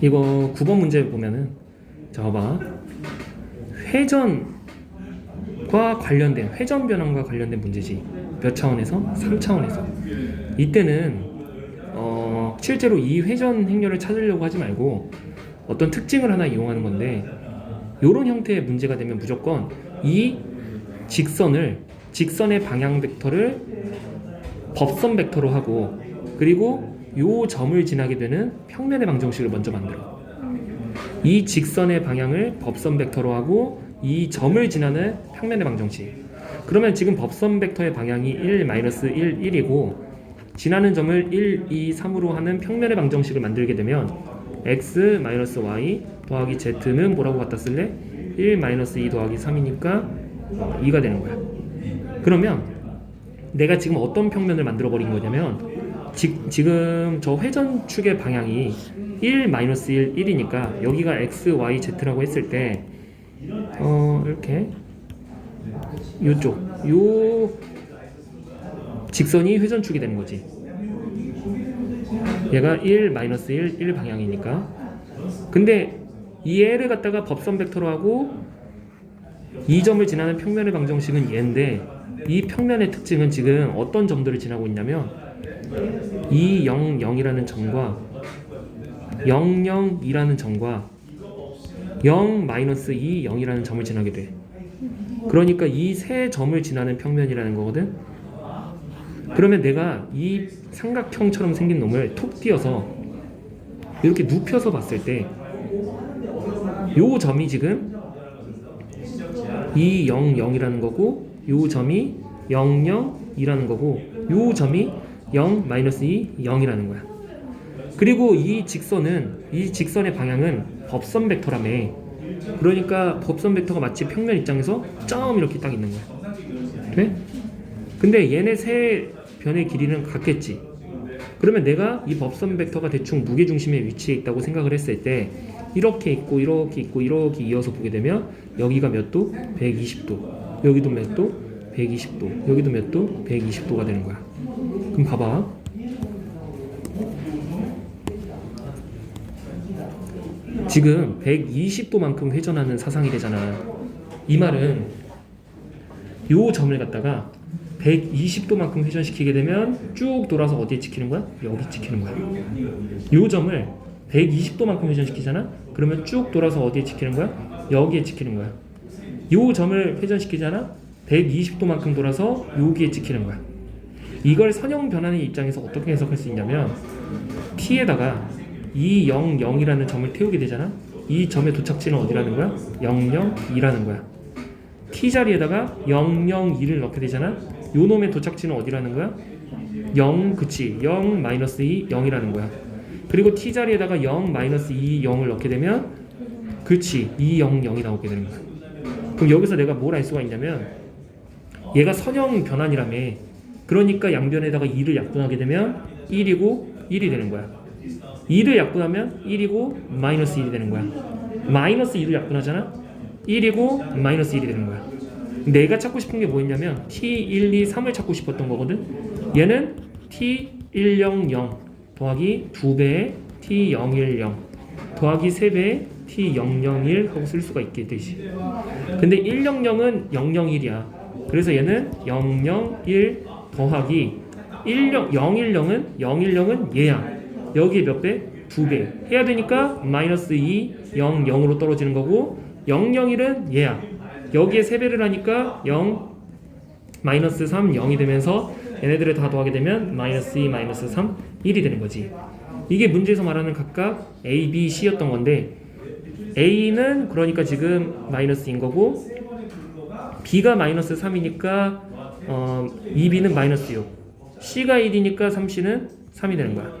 이거 9번 문제 보면은 자 봐봐. 회전과 관련된 회전 변환과 관련된 문제지. 몇 차원에서? 3차원에서. 이때는 어, 실제로 이 회전 행렬을 찾으려고 하지 말고 어떤 특징을 하나 이용하는 건데 이런 형태의 문제가 되면 무조건 이 직선을 직선의 방향 벡터를 법선 벡터로 하고 그리고 요 점을 지나게 되는 평면의 방정식을 먼저 만들어. 이 직선의 방향을 법선 벡터로 하고 이 점을 지나는 평면의 방정식. 그러면 지금 법선 벡터의 방향이 1, 1, 1이고 지나는 점을 1, 2, 3으로 하는 평면의 방정식을 만들게 되면 x, y 더하기 z는 뭐라고 갖다 쓸래? 1, 2 더하기 3이니까 2가 되는 거야. 그러면 내가 지금 어떤 평면을 만들어 버린 거냐면 지, 지금 저 회전 축의 방향이 1, 1, 1이니까 여기가 x, y, z라고 했을 때 어, 이렇게 요쪽 요 직선이 회전축이 되는 거지. 얘가 1, 1, 1 방향이니까. 근데 이 L을 갖다가 법선 벡터로 하고 이 점을 지나는 평면의 방정식은 얘인데 이 평면의 특징은 지금 어떤 점들을 지나고 있냐면 2, 0, 0이라는 점과 0, 0이라는 점과 0, 마이너스 2, 0이라는 점을 지나게 돼. 그러니까 이 세 점을 지나는 평면이라는 거거든. 그러면 내가 이 삼각형처럼 생긴 놈을 톡 띄어서 이렇게 눕혀서 봤을 때 요 점이 지금 2, 0, 0이라는 거고 요 점이 0, 0이라는 거고 요 점이 0, 마이너스 2, 0이라는 거야. 그리고 이 직선은 이 직선의 방향은 법선 벡터라며. 그러니까 법선 벡터가 마치 평면 입장에서 점 이렇게 딱 있는 거야. 돼? 근데 얘네 세 변의 길이는 같겠지. 그러면 내가 이 법선 벡터가 대충 무게 중심에 위치해 있다고 생각을 했을 때 이렇게 있고 이렇게 있고 이렇게 이어서 보게 되면 여기가 몇 도? 120도. 여기도 몇 도? 120도. 여기도 몇 도? 120도가 되는 거야. 그럼 봐봐. 지금 120도만큼 회전하는 사상이 되잖아. 이 말은 요 점을 갖다가 120도만큼 회전시키게 되면 쭉 돌아서 어디에 찍히는 거야? 여기 찍히는 거야. 요 점을 120도만큼 회전시키잖아? 그러면 쭉 돌아서 어디에 찍히는 거야? 여기에 찍히는 거야. 요 점을 회전시키잖아? 120도만큼 돌아서 여기에 찍히는 거야. 이걸 선형 변환의 입장에서 어떻게 해석할 수 있냐면 t에다가 2, 0, 0이라는 점을 태우게 되잖아? 이 점의 도착지는 어디라는 거야? 0, 0, 2라는 거야. t 자리에다가 0, 0, 2를 넣게 되잖아? 요 놈의 도착지는 어디라는 거야? 0, 그치. 0, 마이너스 2, 0이라는 거야. 그리고 t 자리에다가 0, 마이너스 2, 0을 넣게 되면 그치. 2, 0, 0이 나오게 되는 거야. 그럼 여기서 내가 뭘 알 수가 있냐면 얘가 선형 변환이라며 그러니까 양변에다가 2를 약분하게 되면 1이고 1이 되는 거야. 2를 약분하면 1이고 마이너스 1이 되는 거야. 마이너스 2를 약분하잖아? 1이고 마이너스 1이 되는 거야. 내가 찾고 싶은 게 뭐였냐면 T1, 2, 3을 찾고 싶었던 거거든. 얘는 T100 더하기 2배의 T010 더하기 3배의 T001 하고 쓸 수가 있게 되지. 근데 100은 001이야. 그래서 얘는 001 더하기 10, 010은 010은 얘야. 여기에 몇 배? 두 배. 해야 되니까 마이너스 2, 0, 0으로 떨어지는 거고 001은 얘야. 여기에 세 배를 하니까 0, 마이너스 3, 0이 되면서 얘네들을 다 더하게 되면 마이너스 2, 마이너스 3, 1이 되는 거지. 이게 문제에서 말하는 각각 A, B, C였던 건데 A는 그러니까 지금 마이너스인 거고 B가 마이너스 3이니까 어, 2B는 마이너스 6 C가 1이니까 3C는 3이 되는 거야.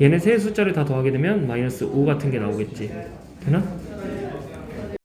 얘네 세 숫자를 다 더하게 되면 마이너스 5 같은 게 나오겠지. 되나?